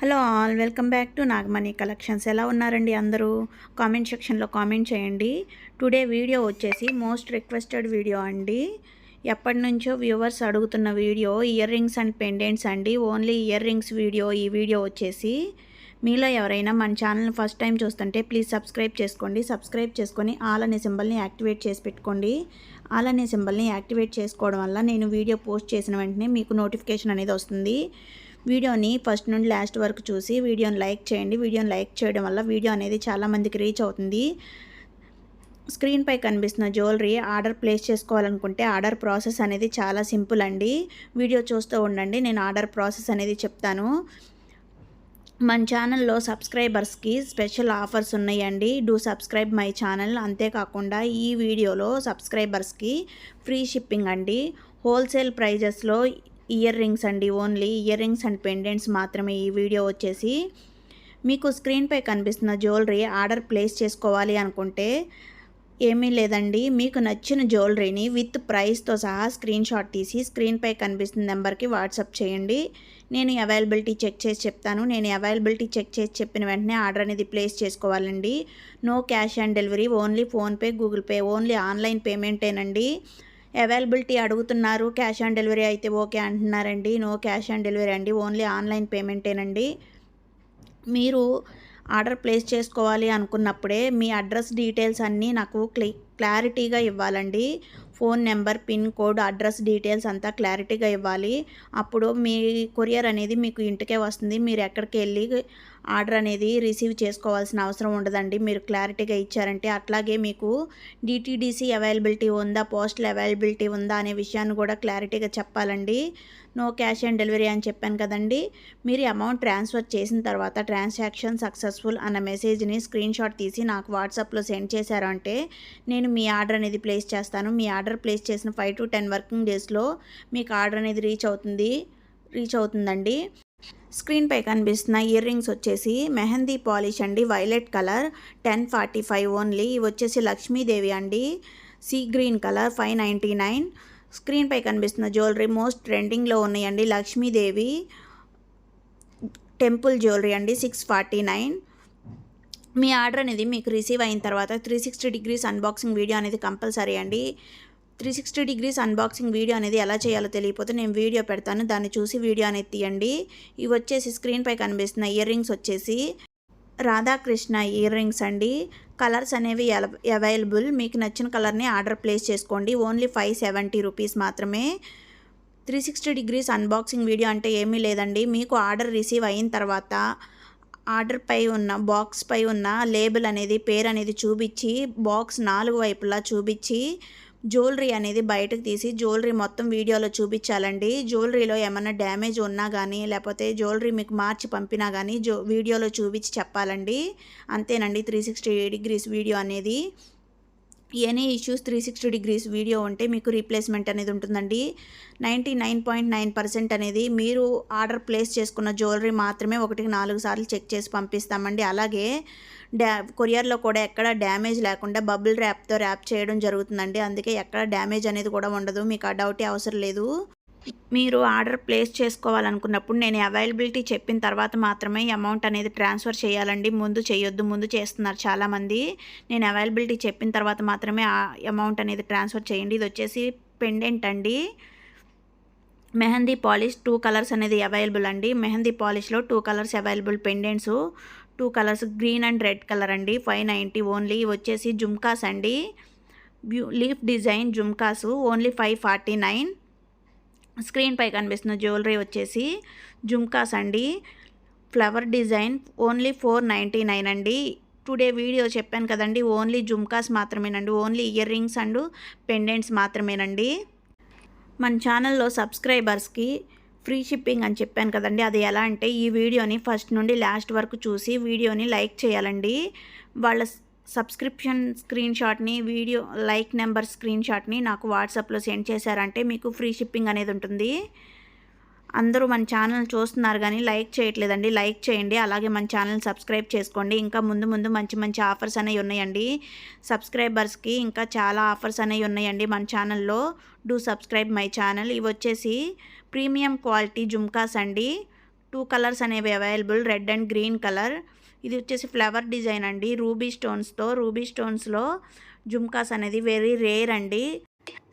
Hello all welcome back to Nagamani collections. ఎలా ఉన్నారండి అందరూ? కామెంట్ సెక్షన్లో కామెంట్ చేయండి. టుడే వీడియో వచ్చేసి మోస్ట్ రిక్వెస్టెడ్ వీడియో అండి. ఎప్పటి నుంచో వ్యూవర్స్ అడుగుతున్న video ear rings and pendants అండి. ఓన్లీ ఇయర్ రింగ్స్ వీడియో ఈ వీడియో వచ్చేసి. మీలో ఎవరైనా మన ఛానల్ని ఫస్ట్ టైం చూస్తుంటే ప్లీజ్ సబ్స్క్రైబ్ చేసుకోండి. సబ్స్క్రైబ్ చేసుకొని ఆల్ అనే సింబల్ని యాక్టివేట్ చేసి పెట్టుకోండి. ఆల్ అనే సింబల్ని యాక్టివేట్ చేసుకోవడం వల్ల నేను వీడియో పోస్ట్ చేసిన వెంటనే మీకు నోటిఫికేషన్ అనేది వస్తుంది. వీడియోని ఫస్ట్ నుండి లాస్ట్ వరకు చూసి వీడియోని లైక్ చేయండి. వీడియోని లైక్ చేయడం వల్ల వీడియో అనేది చాలామందికి రీచ్ అవుతుంది. స్క్రీన్పై కనిపిస్తున్న జ్యువెలరీ ఆర్డర్ ప్లేస్ చేసుకోవాలనుకుంటే ఆర్డర్ ప్రాసెస్ అనేది చాలా సింపుల్ అండి. వీడియో చూస్తూ ఉండండి. నేను ఆర్డర్ ప్రాసెస్ అనేది చెప్తాను. మన ఛానల్లో సబ్స్క్రైబర్స్కి స్పెషల్ ఆఫర్స్ ఉన్నాయండి. Do subscribe my channel. అంతేకాకుండా ఈ వీడియోలో సబ్స్క్రైబర్స్కి ఫ్రీ షిప్పింగ్ అండి. హోల్సేల్ ప్రైజెస్లో ఇయర్ రింగ్స్ అండి only ear rings and pendants మాత్రమే ఈ వీడియో వచ్చేసి. మీకు స్క్రీన్పై కనిపిస్తున్న జ్యువెలరీ ఆర్డర్ ప్లేస్ చేసుకోవాలి అనుకుంటే ఏమీ లేదండి. మీకు నచ్చిన జ్యువెలరీని విత్ ప్రైస్తో సహా స్క్రీన్ షాట్ తీసి స్క్రీన్పై కనిపిస్తున్న నెంబర్కి వాట్సాప్ చేయండి. నేను అవైలబిలిటీ చెక్ చేసి చెప్తాను. నేను అవైలబిలిటీ చెక్ చేసి చెప్పిన వెంటనే ఆర్డర్ అనేది ప్లేస్ చేసుకోవాలండి. No cash on delivery only PhonePe Google pay only online పేమెంటేనండి. Availability అడుగుతున్నారు. క్యాష్ ఆన్ డెలివరీ అయితే ఓకే అంటున్నారండి. నో క్యాష్ ఆన్ డెలివరీ అండి. ఓన్లీ ఆన్లైన్ పేమెంటేనండి. మీరు ఆర్డర్ ప్లేస్ చేసుకోవాలి అనుకున్నప్పుడే మీ అడ్రస్ డీటెయిల్స్ అన్నీ నాకు క్లి క్లారిటీగా ఇవ్వాలండి. Phone number pin code address details అంతా క్లారిటీగా ఇవ్వాలి. అప్పుడు మీ కొరియర్ అనేది మీకు ఇంటికే వస్తుంది. మీరు ఎక్కడికి వెళ్ళి ఆర్డర్ అనేది రిసీవ్ చేసుకోవాల్సిన అవసరం ఉండదండి. మీరు క్లారిటీగా ఇచ్చారంటే అట్లాగే మీకు డిటీడీసీ అవైలబిలిటీ ఉందా పోస్టల్ అవైలబిలిటీ ఉందా అనే విషయాన్ని కూడా క్లారిటీగా చెప్పాలండి. నో క్యాష్ ఆన్ డెలివరీ అని చెప్పాను కదండి. మీరు అమౌంట్ ట్రాన్స్ఫర్ చేసిన తర్వాత ట్రాన్సాక్షన్ సక్సెస్ఫుల్ అన్న మెసేజ్ని స్క్రీన్ షాట్ తీసి నాకు వాట్సాప్లో సెండ్ చేశారు అంటే నేను మీ ఆర్డర్ అనేది ప్లేస్ చేస్తాను. మీ ఆర్డర్ ప్లేస్ చేసిన ఫైవ్ టు టెన్ వర్కింగ్ డేస్లో మీకు ఆర్డర్ అనేది రీచ్ అవుతుంది రీచ్ అవుతుందండి. స్క్రీన్పై కనిపిస్తున్న ఇయర్ రింగ్స్ వచ్చేసి మెహందీ పాలిష్ అండి violet colour ten forty five only. ఇవి వచ్చేసి లక్ష్మీదేవి అండి sea green colour five ninety nine. స్క్రీన్పై కనిపిస్తున్న జ్యువెలరీ మోస్ట్ ట్రెండింగ్లో ఉన్నాయండి. లక్ష్మీదేవి టెంపుల్ జ్యువెలరీ అండి సిక్స్ ఫార్టీ నైన్. మీ ఆర్డర్ అనేది మీకు రిసీవ్ అయిన తర్వాత three sixty degrees unboxing video అనేది కంపల్సరీ అండి. Three sixty degrees unboxing video అనేది ఎలా చేయాలో తెలియకపోతే నేను వీడియో పెడతాను. దాన్ని చూసి వీడియో అనేది తీయండి. ఇవి వచ్చేసి స్క్రీన్పై కనిపిస్తున్న ఇయర్ రింగ్స్ వచ్చేసి రాధాకృష్ణ ఇయర్ రింగ్స్ అండి. కలర్స్ అనేవి అవైలబుల్. మీకు నచ్చిన కలర్ని ఆర్డర్ ప్లేస్ చేసుకోండి. ఓన్లీ ఫైవ్ సెవెంటీ రూపీస్ మాత్రమే. Three sixty degrees unboxing video అంటే ఏమీ లేదండి. మీకు ఆర్డర్ రిసీవ్ అయిన తర్వాత ఆర్డర్ పై ఉన్న బాక్స్ పై ఉన్న లేబుల్ అనేది పేరు అనేది చూపించి బాక్స్ నాలుగు వైపులా చూపించి జ్యువెలరీ అనేది బయటకు తీసి జ్యువెలరీ మొత్తం వీడియోలో చూపించాలండి. జ్యువెలరీలో ఏమైనా డ్యామేజ్ ఉన్నా కానీ లేకపోతే జ్యువెలరీ మీకు మార్చి పంపినా కానీ జో వీడియోలో చూపించి చెప్పాలండి. అంతేనండి త్రీ సిక్స్టీ డిగ్రీస్ వీడియో అనేది. Any issues three sixty degrees video ఉంటే మీకు రీప్లేస్మెంట్ అనేది ఉంటుందండి. Ninety nine point nine percent అనేది మీరు ఆర్డర్ ప్లేస్ చేసుకున్న జ్యువెలరీ మాత్రమే ఒకటికి నాలుగు సార్లు చెక్ చేసి పంపిస్తామండి. అలాగే డ్యా కొరియర్లో కూడా ఎక్కడ డ్యామేజ్ లేకుండా బబుల్ ర్యాప్తో ర్యాప్ చేయడం జరుగుతుందండి. అందుకే ఎక్కడ డ్యామేజ్ అనేది కూడా ఉండదు. మీకు ఆ డౌటే అవసరం లేదు. మీరు ఆర్డర్ ప్లేస్ చేసుకోవాలనుకున్నప్పుడు నేను అవైలబిలిటీ చెప్పిన తర్వాత మాత్రమే అమౌంట్ అనేది ట్రాన్స్ఫర్ చేయాలండి. ముందు చేయొద్దు ముందు చేస్తున్నారు చాలామంది. నేను అవైలబిలిటీ చెప్పిన తర్వాత మాత్రమే ఆ అమౌంట్ అనేది ట్రాన్స్ఫర్ చేయండి. ఇది వచ్చేసి పెండెంట్ అండి. మెహందీ పాలిష్ టూ కలర్స్ అనేది అవైలబుల్ అండి. Mehndi పాలిష్లో two colours available pendants. Two colours green and red colour అండి. Five ninety only. వచ్చేసి జుమ్కాస్ అండి. Leaf design jhumkas. Only five forty nine. స్క్రీన్పై కనిపిస్తున్న జ్యువెలరీ వచ్చేసి జుమ్కాస్ అండి. Flower design only four ninety nine అండి. టుడే వీడియో చెప్పాను కదండి ఓన్లీ జుమ్కాస్ మాత్రమేనండి. Only ear rings and pendants మాత్రమేనండి. మన ఛానల్లో సబ్స్క్రైబర్స్కి ఫ్రీ షిప్పింగ్ అని చెప్పాను కదండి. అది ఎలా అంటే ఈ వీడియోని ఫస్ట్ నుండి లాస్ట్ వరకు చూసి వీడియోని లైక్ చేయాలండి. వాళ్ళ సబ్స్క్రిప్షన్ స్క్రీన్ షాట్ని వీడియో లైక్ నెంబర్ స్క్రీన్ షాట్ని నాకు వాట్సాప్లో సెండ్ చేశారంటే మీకు ఫ్రీ షిప్పింగ్ అనేది ఉంటుంది. అందరూ మన ఛానల్ చూస్తున్నారు కానీ లైక్ చేయట్లేదండి. లైక్ చేయండి. అలాగే మన ఛానల్ సబ్స్క్రైబ్ చేసుకోండి. ఇంకా ముందు ముందు మంచి మంచి ఆఫర్స్ అనేవి ఉన్నాయండి. సబ్స్క్రైబర్స్కి ఇంకా చాలా ఆఫర్స్ అనేవి ఉన్నాయండి మన ఛానల్లో. Do subscribe my channel. ఇవి వచ్చేసి ప్రీమియం క్వాలిటీ జుమ్కాస్ అండి. టూ కలర్స్ అనేవి available. Red and green colour. ఇది వచ్చేసి ఫ్లవర్ డిజైన్ అండి. రూబీ స్టోన్స్తో రూబీ స్టోన్స్లో జుమ్కాస్ అనేది వెరీ రేర్ అండి.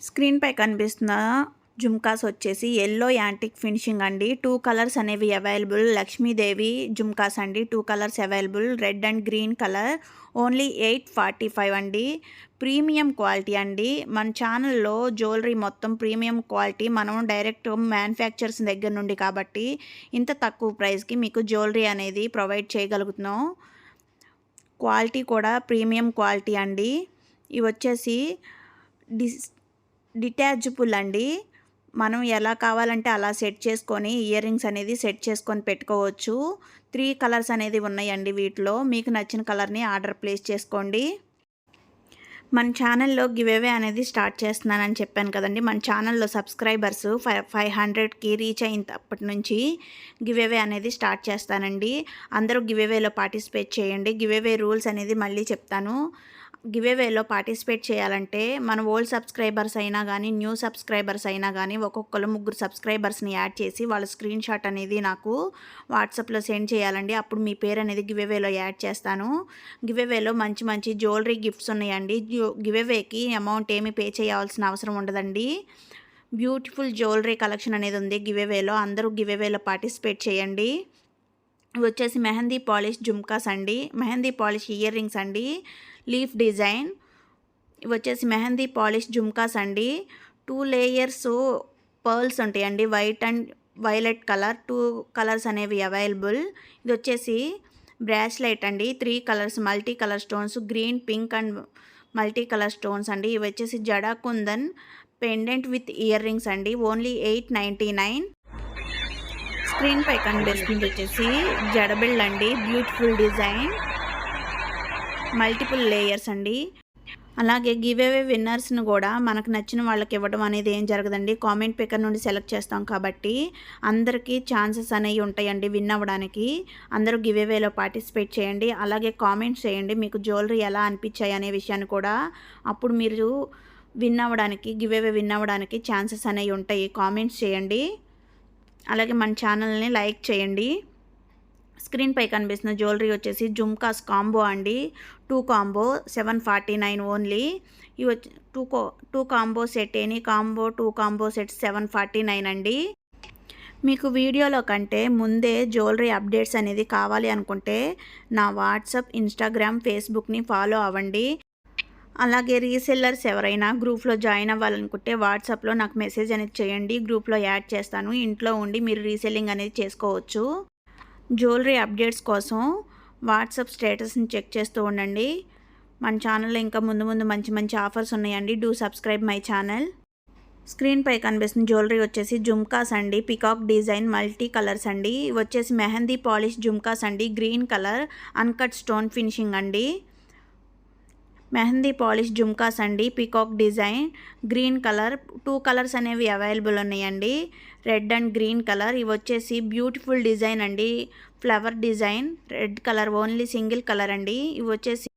స్క్రీన్ పై కనిపిస్తున్న జుమ్కాస్ వచ్చేసి ఎల్లో యాంటిక్ ఫినిషింగ్ అండి. టూ కలర్స్ అనేవి అవైలబుల్. లక్ష్మీదేవి జుమ్కాస్ అండి. Two colours available. Red and green colour. Only eight forty five అండి. ప్రీమియం క్వాలిటీ అండి. మన ఛానల్లో జ్యువెలరీ మొత్తం ప్రీమియం క్వాలిటీ. మనం డైరెక్ట్ మ్యానుఫ్యాక్చర్స్ దగ్గర నుండి కాబట్టి ఇంత తక్కువ ప్రైస్కి మీకు జ్యువెలరీ అనేది ప్రొవైడ్ చేయగలుగుతున్నాం. క్వాలిటీ కూడా ప్రీమియం క్వాలిటీ అండి. ఇవి వచ్చేసి డిస్ డిటాచబుల్ అండి. మనం ఎలా కావాలంటే అలా సెట్ చేసుకొని ఇయర్ రింగ్స్ అనేది సెట్ చేసుకొని పెట్టుకోవచ్చు. త్రీ కలర్స్ అనేది ఉన్నాయండి వీటిలో. మీకు నచ్చిన కలర్ని ఆర్డర్ ప్లేస్ చేసుకోండి. మన ఛానల్లో గివేవే అనేది స్టార్ట్ చేస్తున్నానని చెప్పాను కదండి. మన ఛానల్లో సబ్స్క్రైబర్స్ ఫైవ్ ఫైవ్ హండ్రెడ్కి రీచ్ అయినప్పటి నుంచి గివేవే అనేది స్టార్ట్ చేస్తానండి. అందరూ గివేవేలో పార్టిసిపేట్ చేయండి. గివేవే రూల్స్ అనేది మళ్ళీ చెప్తాను. గివేవేలో పార్టిసిపేట్ చేయాలంటే మన ఓల్డ్ సబ్స్క్రైబర్స్ అయినా కానీ న్యూ సబ్స్క్రైబర్స్ అయినా కానీ ఒక్కొక్కరు ముగ్గురు సబ్స్క్రైబర్స్ని యాడ్ చేసి వాళ్ళ స్క్రీన్ షాట్ అనేది నాకు వాట్సాప్లో సెండ్ చేయాలండి. అప్పుడు మీ పేరు అనేది గివేవేలో యాడ్ చేస్తాను. గివేవేలో మంచి మంచి జ్యువెలరీ గిఫ్ట్స్ ఉన్నాయండి. గివేవేకి అమౌంట్ ఏమి పే చేయాల్సిన అవసరం ఉండదండి. బ్యూటిఫుల్ జ్యువెలరీ కలెక్షన్ అనేది ఉంది గివేవేలో అందరూ గివేవేలో పార్టిసిపేట్ చేయండి. ఇవి వచ్చేసి మెహందీ పాలిష్ జుమ్కాస్ అండి. మెహందీ పాలిష్ ఇయర్ రింగ్స్ అండి. Leaf design. ఇవి వచ్చేసి మెహందీ పాలిష్ జుమ్కాస్ అండి టూ లేయర్స్ పర్ల్స్ ఉంటాయండి. White and violet colour. Two colours అనేవి అవైలబుల్. ఇది వచ్చేసి బ్రాస్లైట్ అండి. Three colours multi colour stones. Green pink and multi colour stones అండి. ఇవి వచ్చేసి jadau kundan pendant with ear rings అండి. Only eight ninety nine. Screen పై కనిపిస్తుంది వచ్చేసి జడబిల్ అండి బ్యూటిఫుల్ డిజైన్. మల్టిపుల్ లేయర్స్ అండి. అలాగే గివేవే విన్నర్స్ను కూడా మనకు నచ్చిన వాళ్ళకి ఇవ్వడం అనేది ఏం జరగదండి. కామెంట్ పికర్ నుండి సెలెక్ట్ చేస్తాం కాబట్టి అందరికీ ఛాన్సెస్ అనేవి ఉంటాయండి విన్ అవ్వడానికి. అందరూ గివేవేలో పార్టిసిపేట్ చేయండి. అలాగే కామెంట్స్ చేయండి మీకు జ్యువెలరీ ఎలా అనిపించాయి అనే విషయాన్ని కూడా. అప్పుడు మీరు విన్ అవ్వడానికి గివేవే విన్ అవ్వడానికి ఛాన్సెస్ అనేవి ఉంటాయి. కామెంట్స్ చేయండి. అలాగే మన ఛానల్ని లైక్ చేయండి. స్క్రీన్ పై కనిపిస్తున్న జ్యువెలరీ వచ్చేసి జుమ్కాస్ కాంబో అండి. Two combo seven forty nine only. ఇవి వచ్చి టూ కో two combo set any combo two combo set seven forty nine అండి. మీకు వీడియోలో కంటే ముందే జ్యువెలరీ అప్డేట్స్ అనేది కావాలి అనుకుంటే నా వాట్సాప్ ఇన్స్టాగ్రామ్ ఫేస్బుక్ని ఫాలో అవ్వండి. అలాగే రీసెల్లర్స్ ఎవరైనా గ్రూప్లో జాయిన్ అవ్వాలనుకుంటే వాట్సాప్లో నాకు మెసేజ్ అనేది చేయండి. గ్రూప్లో యాడ్ చేస్తాను. ఇంట్లో ఉండి మీరు రీసెల్లింగ్ అనేది చేసుకోవచ్చు. జ్యువెలరీ అప్డేట్స్ కోసం వాట్సాప్ స్టేటస్ని చెక్ చేస్తూ ఉండండి. మన ఛానల్లో ఇంకా ముందు ముందు మంచి మంచి ఆఫర్స్ ఉన్నాయండి. Do subscribe my channel. స్క్రీన్పై కనిపిస్తున్న జ్యువెలరీ వచ్చేసి జుమ్కాస్ అండి. పికాక్ డిజైన్ మల్టీ కలర్స్ అండి. వచ్చేసి మెహందీ పాలిష్ జుమ్కాస్ అండి. Green colour uncut stone finishing అండి. మెహందీ పాలిష్ జుమ్కాస్ అండి peacock design green colour. Two colours అనేవి అవైలబుల్ ఉన్నాయండి. Red and green colour. ఇవి వచ్చేసి బ్యూటిఫుల్ డిజైన్ అండి. Flower design. Red colour only single colour అండి. ఇవి వచ్చేసి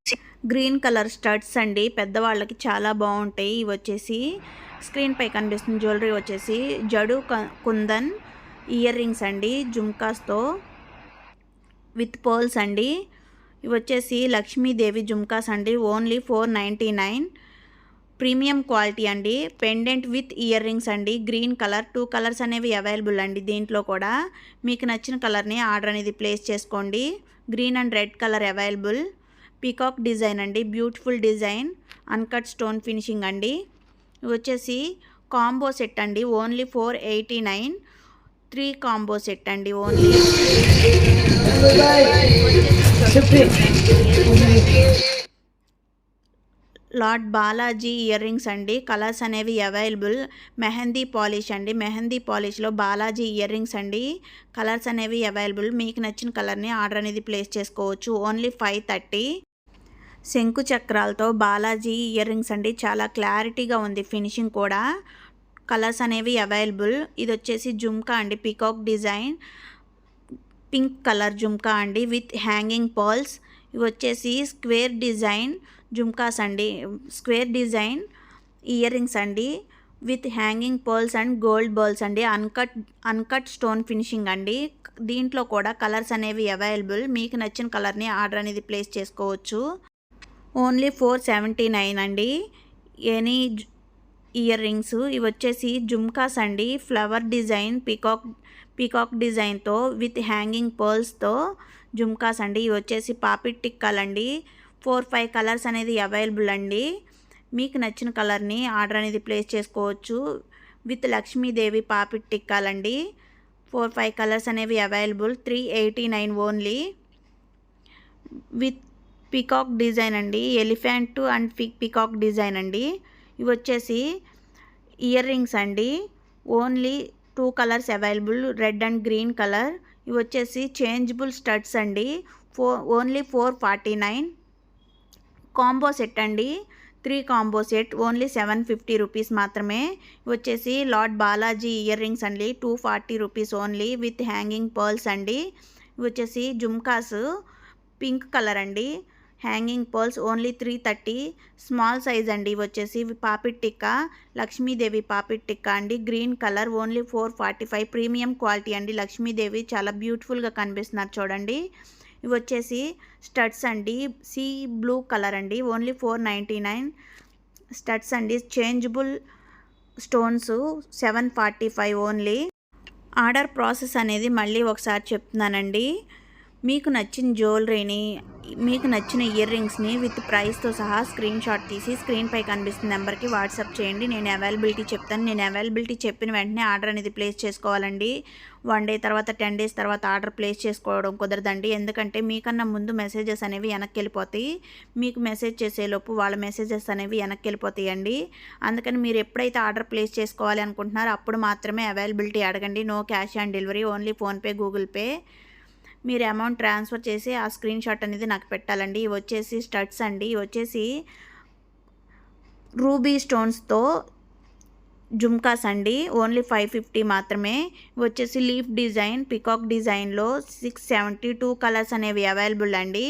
గ్రీన్ కలర్ స్టడ్స్ అండి. పెద్దవాళ్ళకి చాలా బాగుంటాయి. ఇవి వచ్చేసి స్క్రీన్ పై కనిపిస్తున్న జ్యువెలరీ వచ్చేసి జడు కుందన్ ఇయర్ రింగ్స్ అండి. జుమ్కాస్తో విత్ పర్ల్స్ అండి. ఇవి వచ్చేసి లక్ష్మీదేవి జుమ్కాస్ అండి. Only four ninety nine. Premium quality అండి. పెండెంట్ విత్ ఇయర్ రింగ్స్ అండి. గ్రీన్ కలర్ టూ కలర్స్ అనేవి అవైలబుల్ అండి దీంట్లో కూడా. మీకు నచ్చిన కలర్ని ఆర్డర్ అనేది ప్లేస్ చేసుకోండి. Green and red colour available. Peacock design అండి. Beautiful design. Uncut stone finishing అండి. వచ్చేసి కాంబో సెట్ అండి. Only four eighty nine. Three combo set అండి. Only. Lord Balaji ear rings అండి. కలర్స్ అనేవి అవైలబుల్. మెహందీ పాలిష్ అండి. మెహందీ పాలిష్లో బాలాజీ ఇయర్ రింగ్స్ అండి. కలర్స్ అనేవి అవైలబుల్. మీకు నచ్చిన కలర్ని ఆర్డర్ అనేది ప్లేస్ చేసుకోవచ్చు. Only five thirty. శంకు చక్రాలతో బాలాజీ ఇయర్ రింగ్స్ అండి. చాలా క్లారిటీగా ఉంది ఫినిషింగ్ కూడా. కలర్స్ అనేవి అవైలబుల్. ఇది వచ్చేసి జుమ్కా అండి. Peacock design. Pink colour jhumka అండి విత్ హ్యాంగింగ్ పాల్స్ ఇవి వచ్చేసి స్క్వేర్ డిజైన్ జుమ్కాస్ అండి. స్క్వేర్ డిజైన్ ఇయర్ రింగ్స్ అండి. With hanging pearls and gold balls అండి. అన్కట్ అన్కట్ స్టోన్ ఫినిషింగ్ అండి. దీంట్లో కూడా కలర్స్ అనేవి అవైలబుల్. మీకు నచ్చిన కలర్ని ఆర్డర్ అనేది ప్లేస్ చేసుకోవచ్చు. ఓన్లీ ఫోర్ సెవెంటీ నైన్ అండి. Any ear rings. ఇవి వచ్చేసి జుమ్కాస్ అండి. ఫ్లవర్ డిజైన్ పికాక్ పీకాక్ డిజైన్తో విత్ హ్యాంగింగ్ పర్ల్స్తో జుమ్కాస్ అండి ఇవి వచ్చేసి పాపిట్ టిక్కాలండి ఫోర్ ఫైవ్ కలర్స్ అనేది అవైలబుల్ అండి. మీకు నచ్చిన కలర్ని ఆర్డర్ అనేది ప్లేస్ చేసుకోవచ్చు. విత్ లక్ష్మీదేవి పాపిట్ టిక్కాలండి ఫోర్ ఫైవ్ కలర్స్ అనేవి available. Three eighty nine only. With peacock design అండి. ఎలిఫెంట్ అండ్ పికాక్ డిజైన్ అండి. ఇవి వచ్చేసి ఇయర్ రింగ్స్ అండి. Only two colours available. Red and green colour. ఇవి వచ్చేసి చేంజబుల్ స్టడ్స్ అండి. Four only four forty nine. Combo set అండి. Three combo set. Only seven fifty rupees మాత్రమే. వచ్చేసి లార్డ్ బాలాజీ ఇయర్ రింగ్స్ అండి. Two forty rupees only with hanging pearls అండి. వచ్చేసి jhumkas. Pink colour అండి. Hanging pearls only three thirty. Small size అండి. వచ్చేసి పాపిట్ టిక్కా లక్ష్మీదేవి పాపిట్ టిక్కా అండి. Green colour only four forty five premium quality అండి. లక్ష్మీదేవి చాలా బ్యూటిఫుల్గా కనిపిస్తున్నారు చూడండి. ఇవి వచ్చేసి స్టడ్స్ అండి. సీ బ్లూ కలర్ అండి. Only four ninety nine studs అండి. Changeable stones seven forty five only. Order process అనేది మళ్ళీ ఒకసారి చెప్తున్నానండి. మీకు నచ్చిన జ్యువెలరీని మీకు నచ్చిన ఇయర్ రింగ్స్ని విత్ ప్రైస్తో సహా స్క్రీన్ షాట్ తీసి స్క్రీన్పై కనిపిస్తున్న నెంబర్కి వాట్సాప్ చేయండి. నేను అవైలబిలిటీ చెప్తాను. నేను అవైలబిలిటీ చెప్పిన వెంటనే ఆర్డర్ అనేది ప్లేస్ చేసుకోవాలండి. వన్ డే తర్వాత టెన్ డేస్ తర్వాత ఆర్డర్ ప్లేస్ చేసుకోవడం కుదరదండి. ఎందుకంటే మీకన్నా ముందు మెసేజెస్ అనేవి వెనక్కి వెళ్ళిపోతాయి. మీకు మెసేజ్ చేసేలోపు వాళ్ళ మెసేజెస్ అనేవి వెనక్కి వెళ్ళిపోతాయండి. అందుకని మీరు ఎప్పుడైతే ఆర్డర్ ప్లేస్ చేసుకోవాలి అనుకుంటున్నారో అప్పుడు మాత్రమే అవైలబిలిటీ అడగండి. No cash on delivery only PhonePe Google Pay. మీరు అమౌంట్ ట్రాన్స్ఫర్ చేసి ఆ స్క్రీన్ షాట్ అనేది నాకు పెట్టాలండి. ఇవి వచ్చేసి స్టడ్స్ అండి. ఇవి వచ్చేసి రూబీ స్టోన్స్తో జుమ్కాస్ అండి. ఓన్లీ ఫైవ్ ఫిఫ్టీ మాత్రమే. వచ్చేసి లీఫ్ డిజైన్ పికాక్ డిజైన్లో సిక్స్ సెవెంటీ టూ కలర్స్ అనేవి అవైలబుల్ అండి.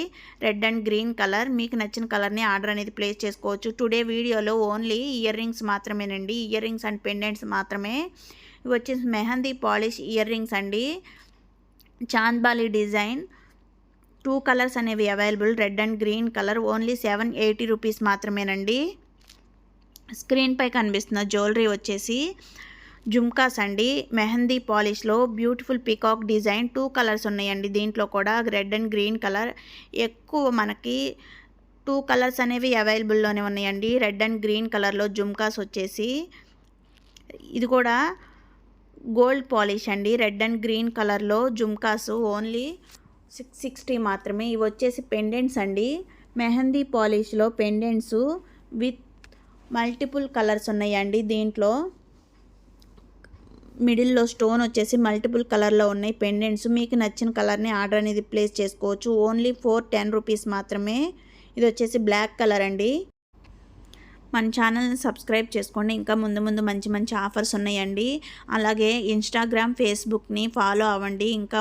రెడ్ అండ్ గ్రీన్ కలర్ మీకు నచ్చిన కలర్ని ఆర్డర్ అనేది ప్లేస్ చేసుకోవచ్చు. టుడే వీడియోలో ఓన్లీ ఇయర్ రింగ్స్ మాత్రమేనండి. ఇయర్ రింగ్స్ అండ్ పెండెంట్స్ మాత్రమే. ఇవి వచ్చేసి మెహందీ పాలిష్ ఇయర్ రింగ్స్ అండి. చాంద్బాలి డిజైన్. టూ కలర్స్ అనేవి available. Red and green colour. Only seven eighty rupees మాత్రమేనండి. స్క్రీన్పై కనిపిస్తున్న జ్యువెలరీ వచ్చేసి జుమ్కాస్ అండి. Mehndi పాలిష్లో beautiful peacock design. Two colours ఉన్నాయండి దీంట్లో కూడా. Red and green colour. ఎక్కువ మనకి టూ కలర్స్ అనేవి అవైలబుల్లోనే ఉన్నాయండి. రెడ్ అండ్ గ్రీన్ కలర్లో జుమ్కాస్ వచ్చేసి. ఇది కూడా గోల్డ్ పాలిష్ అండి. రెడ్ అండ్ గ్రీన్ కలర్లో జుమ్కాస్ ఓన్లీ సిక్స్ సిక్స్టీ మాత్రమే. ఇవి వచ్చేసి పెండెంట్స్ అండి. మెహందీ పాలిష్లో పెండెంట్స్ విత్ మల్టిపుల్ కలర్స్ ఉన్నాయండి దీంట్లో. మిడిల్లో స్టోన్ వచ్చేసి మల్టిపుల్ కలర్లో ఉన్నాయి పెండెంట్స్. మీకు నచ్చిన కలర్ని ఆర్డర్ అనేది ప్లేస్ చేసుకోవచ్చు. ఓన్లీ ఫోర్ టెన్ రూపీస్ మాత్రమే. ఇది వచ్చేసి బ్లాక్ కలర్ అండి. మన ఛానల్ని సబ్స్క్రైబ్ చేసుకోండి. ఇంకా ముందు ముందు మంచి మంచి ఆఫర్స్ ఉన్నాయండి. అలాగే ఇన్స్టాగ్రామ్ ఫేస్బుక్ని ఫాలో అవ్వండి. ఇంకా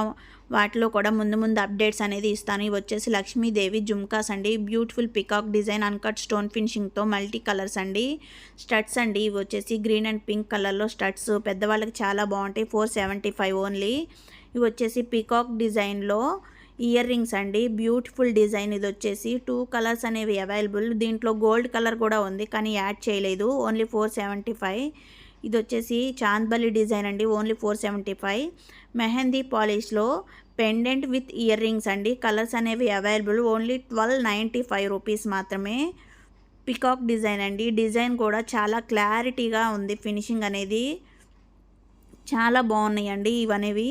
వాటిలో కూడా ముందు ముందు అప్డేట్స్ అనేది ఇస్తాను. ఇవి వచ్చేసి లక్ష్మీదేవి జుమ్కాస్ అండి. Beautiful peacock design uncut stone ఫినిషింగ్తో multi colours అండి. స్టడ్స్ అండి. ఇవి వచ్చేసి గ్రీన్ అండ్ పింక్ కలర్లో స్టడ్స్ పెద్దవాళ్ళకి చాలా బాగుంటాయి. ఫోర్ సెవెంటీ ఫైవ్ ఓన్లీ ఇవి వచ్చేసి పికాక్ డిజైన్లో ఇయర్ రింగ్స్ అండి. బ్యూటిఫుల్ డిజైన్ ఇది వచ్చేసి. టూ కలర్స్ అనేవి అవైలబుల్. దీంట్లో గోల్డ్ కలర్ కూడా ఉంది కానీ యాడ్ చేయలేదు. Only four seventy five. ఇది వచ్చేసి చాంద్బలి డిజైన్ అండి. Only four seventy five. Mehndi పాలిష్లో pendant with ear rings అండి. కలర్స్ అనేవి available. Only twelve ninety five rupees మాత్రమే. పికాక్ డిజైన్ అండి. డిజైన్ కూడా చాలా క్లారిటీగా ఉంది ఫినిషింగ్ అనేది. చాలా బాగున్నాయండి ఇవనేవి.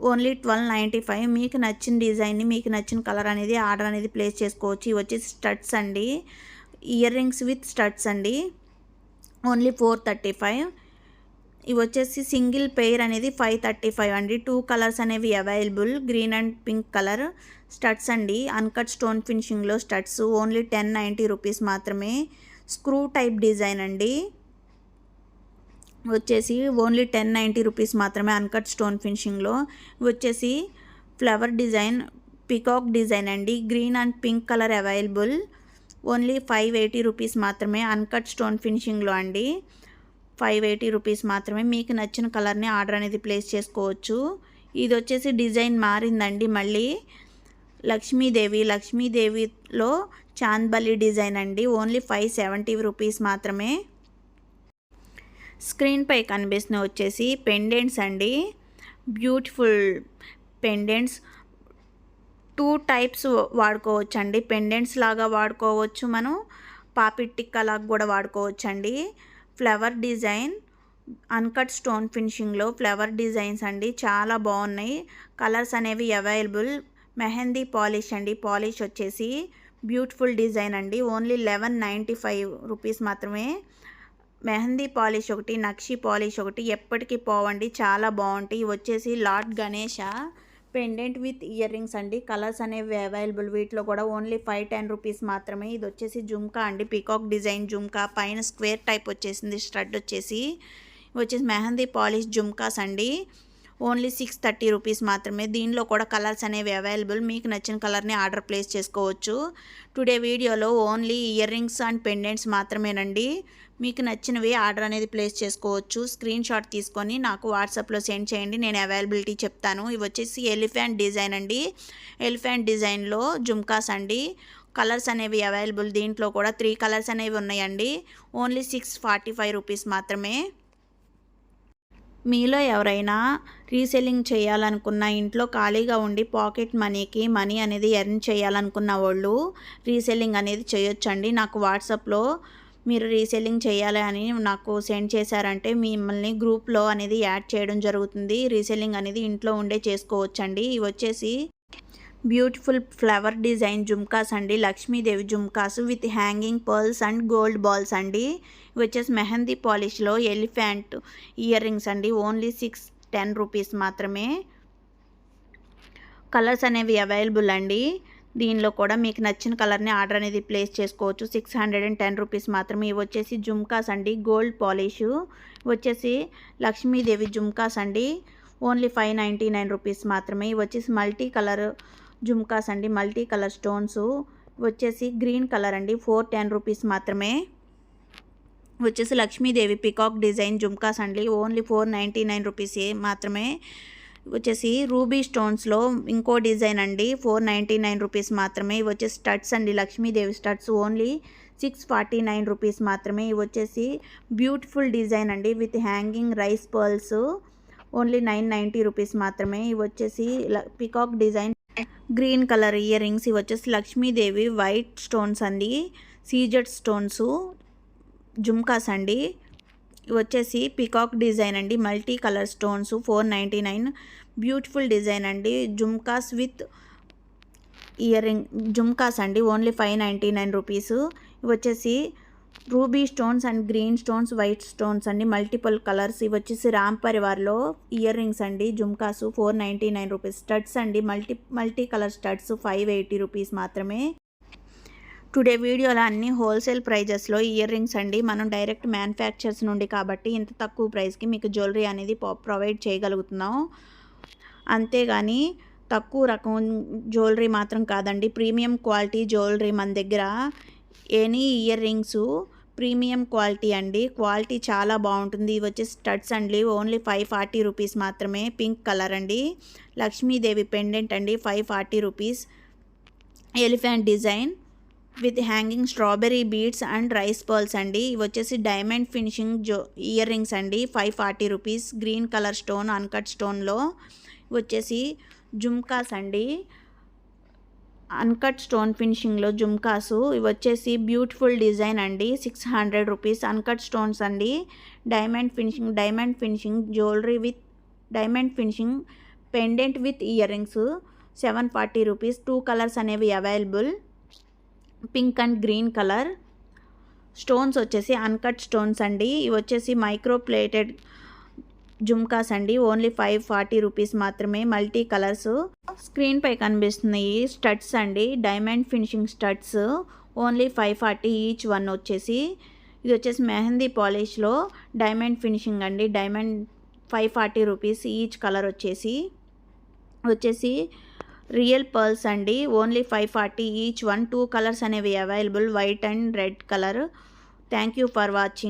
Only twelve ninety five. మీకు నచ్చిన డిజైన్ని మీకు నచ్చిన కలర్ అనేది ఆర్డర్ అనేది ప్లేస్ చేసుకోవచ్చు. ఇవి వచ్చేసి స్టడ్స్ అండి. ఇయర్ రింగ్స్ విత్ స్టడ్స్ అండి. Only four thirty five. ఇవి వచ్చేసి సింగిల్ పెయిర్ అనేది ఫైవ్ థర్టీ ఫైవ్ అండి. టూ కలర్స్ అనేవి available. Green and pink colour studs అండి. Uncut stone ఫినిషింగ్లో studs. Only ten ninety rupees మాత్రమే. స్క్రూ టైప్ డిజైన్ అండి. వచ్చేసి ఓన్లీ టెన్ నైంటీ రూపీస్ మాత్రమే అన్కట్ స్టోన్ ఫినిషింగ్లో. వచ్చేసి ఫ్లవర్ డిజైన్ పికాక్ డిజైన్ అండి. Green and pink colour available. Only five eighty rupees మాత్రమే uncut stone ఫినిషింగ్లో అండి. ఫైవ్ ఎయిటీ రూపీస్ మాత్రమే మీకు నచ్చిన కలర్ని ఆర్డర్ అనేది ప్లేస్ చేసుకోవచ్చు. ఇది వచ్చేసి డిజైన్ మారిందండి మళ్ళీ. లక్ష్మీదేవి లక్ష్మీదేవిలో చాంద్బలి డిజైన్ అండి. ఓన్లీ ఫైవ్ సెవెంటీ రూపీస్ మాత్రమే. స్క్రీన్పై కనిపిస్తున్న వచ్చేసి పెండెంట్స్ అండి. Beautiful pendants. టూ టైప్స్ వాడుకోవచ్చు అండి పెండెంట్స్ లాగా వాడుకోవచ్చు మనం. పాపిట్ టిక్కా లాగా కూడా వాడుకోవచ్చు అండి ఫ్లవర్ డిజైన్. అన్కట్ స్టోన్ ఫినిషింగ్లో ఫ్లవర్ డిజైన్స్ అండి. చాలా బాగున్నాయి. కలర్స్ అనేవి అవైలబుల్. మెహందీ పాలిష్ అండి. పాలిష్ వచ్చేసి బ్యూటిఫుల్ డిజైన్ అండి. Only eleven ninety five rupees మాత్రమే. మెహందీ పాలిష్ ఒకటి నక్షి పాలిష్ ఒకటి ఎప్పటికీ పోవండి. చాలా బాగుంటాయి. వచ్చేసి lord Ganesha pendant with ear rings అండి. కలర్స్ అనేవి అవైలబుల్ వీటిలో కూడా ఓన్లీ ఫైవ్ టెన్ రూపీస్ మాత్రమే. ఇది వచ్చేసి జుమ్కా అండి. Peacock design jhumka. పైన స్క్వేర్ టైప్ వచ్చేసింది. స్ట్రడ్ వచ్చేసి వచ్చేసి మెహందీ పాలిష్ జుమ్కాస్ అండి. ఓన్లీ సిక్స్ థర్టీ రూపీస్ మాత్రమే. దీనిలో కూడా కలర్స్ అనేవి అవైలబుల్ మీకు నచ్చిన కలర్ని ఆర్డర్ ప్లేస్ చేసుకోవచ్చు. టుడే వీడియోలో only ear rings and pendants మాత్రమేనండి. మీకు నచ్చినవి ఆర్డర్ అనేది ప్లేస్ చేసుకోవచ్చు. స్క్రీన్ షాట్ తీసుకొని నాకు వాట్సాప్లో సెండ్ చేయండి. నేను అవైలబిలిటీ చెప్తాను. ఇవి వచ్చేసి ఎలిఫెంట్ డిజైన్ అండి. ఎలిఫెంట్ డిజైన్లో జుమ్కాస్ అండి. కలర్స్ అనేవి అవైలబుల్. దీంట్లో కూడా త్రీ కలర్స్ అనేవి ఉన్నాయండి. Only six forty five rupees మాత్రమే. మీలో ఎవరైనా రీసెల్లింగ్ చేయాలనుకున్న ఇంట్లో ఖాళీగా ఉండి పాకెట్ మనీకి మనీ అనేది ఎర్న్ చేయాలనుకున్న వాళ్ళు రీసెల్లింగ్ అనేది చేయొచ్చండి. నాకు వాట్సాప్లో మీరు రీసెల్లింగ్ చేయాలి అని నాకు సెండ్ చేశారంటే మిమ్మల్ని గ్రూప్లో అనేది యాడ్ చేయడం జరుగుతుంది. రీసెల్లింగ్ అనేది ఇంట్లో ఉండే చేసుకోవచ్చండి. ఇవి వచ్చేసి బ్యూటిఫుల్ ఫ్లవర్ డిజైన్ జుమ్కాస్ అండి. Lakshmidevi jhumkas with hanging pearls and gold balls అండి. ఇవి వచ్చేసి మెహందీ పాలిష్లో ఎలిఫెంట్ ఇయర్ రింగ్స్ అండి. ఓన్లీ సిక్స్ టెన్ రూపీస్ మాత్రమే. కలర్స్ అనేవి అవైలబుల్ అండి. దీనిలో కూడా మీకు నచ్చిన కలర్ని ఆర్డర్ అనేది ప్లేస్ చేసుకోవచ్చు. Six hundred and ten rupees మాత్రమే. ఇవి వచ్చేసి జుమ్కాస్ అండి. Gold polish. వచ్చేసి లక్ష్మీదేవి జుమ్కాస్ అండి. Only five ninety nine rupees మాత్రమే. ఇవి వచ్చేసి మల్టీ కలర్ జుమ్కాస్ అండి. Multi colour stones. వచ్చేసి గ్రీన్ కలర్ అండి. ఫోర్ టెన్ రూపీస్ మాత్రమే. వచ్చేసి లక్ష్మీదేవి పికాక్ డిజైన్ జుమ్కాస్ అండి. Only four ninety nine rupees మాత్రమే. వచ్చేసి రూబీ స్టోన్స్లో ఇంకో డిజైన్ అండి. ఫోర్ నైంటీ నైన్ రూపీస్ మాత్రమే. ఇవి వచ్చేసి స్టడ్స్ అండి. Lakshmidevi studs only six forty nine rupees మాత్రమే. ఇవి వచ్చేసి బ్యూటిఫుల్ డిజైన్ అండి. With hanging rice pearls only nine ninety rupees మాత్రమే. ఇవి వచ్చేసి peacock design. Green colour ear rings. ఇవి వచ్చేసి లక్ష్మీదేవి వైట్ స్టోన్స్ అండి. CZ stones. జుమ్కాస్ అండి. వచ్చేసి పికాక్ డిజైన్ అండి. Multi colour stones four ninety nine beautiful design అండి. Jhumkas with ear ring jhumkas అండి. Only five ninety nine rupees ఇవి వచ్చేసి ruby stones and green stones white stones అండి. Multiple colours ఇవి వచ్చేసి రామ్ పరివార్లో ఇయర్ రింగ్స్ అండి. Jhumkas four ninety nine rupees studs అండి. Multi multi colour studs five eighty rupees మాత్రమే. టుడే వీడియోలో అన్ని హోల్సేల్ ప్రైజెస్లో ఇయర్ రింగ్స్ అండి. మనం డైరెక్ట్ మ్యానుఫ్యాక్చర్స్ నుండి కాబట్టి ఇంత తక్కువ ప్రైస్కి మీకు జ్యువెలరీ అనేది ప్రొవైడ్ చేయగలుగుతున్నాం. అంతేగాని తక్కువ రకం జ్యువెలరీ మాత్రం కాదండి. ప్రీమియం క్వాలిటీ జ్యువెలరీ మన దగ్గర any ear rings premium quality అండి. క్వాలిటీ చాలా బాగుంటుంది. ఇవి వచ్చేసి స్టడ్స్ అండి. ఓన్లీ ఫైవ్ ఫార్టీ రూపీస్ మాత్రమే. పింక్ కలర్ అండి. లక్ష్మీదేవి పెండెంట్ అండి. Five forty rupees. Elephant design. With hanging strawberry beads and rice pearls అండి. ఇవి వచ్చేసి డైమండ్ ఫినిషింగ్ జో ఇయర్ రింగ్స్ అండి. Five forty rupees. Green colour stone uncut స్టోన్లో. వచ్చేసి జుమ్కాస్ అండి. అన్కట్ స్టోన్ ఫినిషింగ్లో జుమ్కాసు. ఇవి వచ్చేసి బ్యూటిఫుల్ డిజైన్ అండి. Six hundred rupees. Uncut stones అండి. Diamond finishing diamond finishing jewellery with diamond finishing pendant with earrings. Seven forty rupees. Two colours అనేవి available. Pink and green colour. Stones వచ్చేసి uncut stones అండి. ఇవి వచ్చేసి micro plated jhumkas అండి. Only five forty rupees మాత్రమే multi colours. Screen పై కనిపిస్తున్నాయి studs అండి. Diamond finishing studs. Only five forty each one వచ్చేసి. ఇది వచ్చేసి మెహందీ పాలిష్లో డైమండ్ ఫినిషింగ్ అండి. Diamond five forty rupees each colour వచ్చేసి. వచ్చేసి రియల్ పర్ల్స్ అండి. Only five forty each one two colours అనేవి available. White and red colour. Thank you for watching.